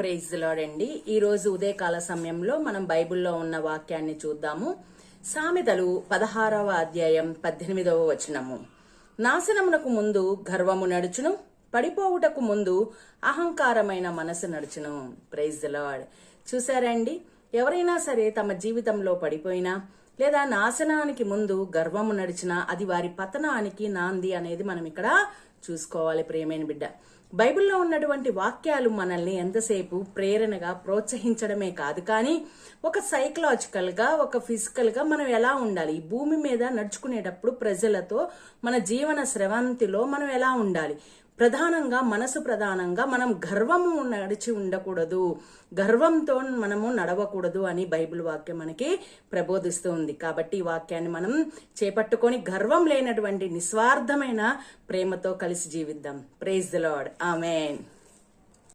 Praise లాడండి ఈరోజు ఉదయకాల సమయంలో మనం బైబిల్లో ఉన్న వాక్యాన్ని చూద్దాము. సామెతలు పదహారవ అధ్యాయం పద్దెనిమిదవ వచనము. నాశనమునకు ముందు గర్వము నడుచును పడిపోవుటకు ముందు అహంకారమైన మనసు నడుచును. ప్రైజ్ లాడ్ చూసారండి ఎవరైనా సరే తమ జీవితంలో పడిపోయినా లేదా నాశనానికి ముందు గర్వము నడిచినా అది వారి పతనానికి నాంది అనేది మనం ఇక్కడ చూసుకోవాలి ప్రియమైన బిడ్డ. బైబిల్లో ఉన్నటువంటి వాక్యాలు మనల్ని ఎంతసేపు ప్రేరణగా ప్రోత్సహించడమే కాదు కానీ ఒక సైకలాజికల్గా ఒక ఫిజికల్గా మనం ఎలా ఉండాలి? ఈ భూమి మీద నడుచుకునేటప్పుడు ప్రజలతో మన జీవన స్రవంతిలో మనం ఎలా ఉండాలి? ప్రధానంగా మనసు ప్రధానంగా మనం గర్వము నడిచి ఉండకూడదు. గర్వంతో మనము నడవకూడదు అని బైబిల్ వాక్యం మనకి ప్రబోధిస్తుంది. కాబట్టి ఈ వాక్యాన్ని మనం చేపట్టుకొని గర్వం లేనటువంటి నిస్వార్థమైన ప్రేమతో కలిసి జీవిద్దాం. Praise the Lord amen.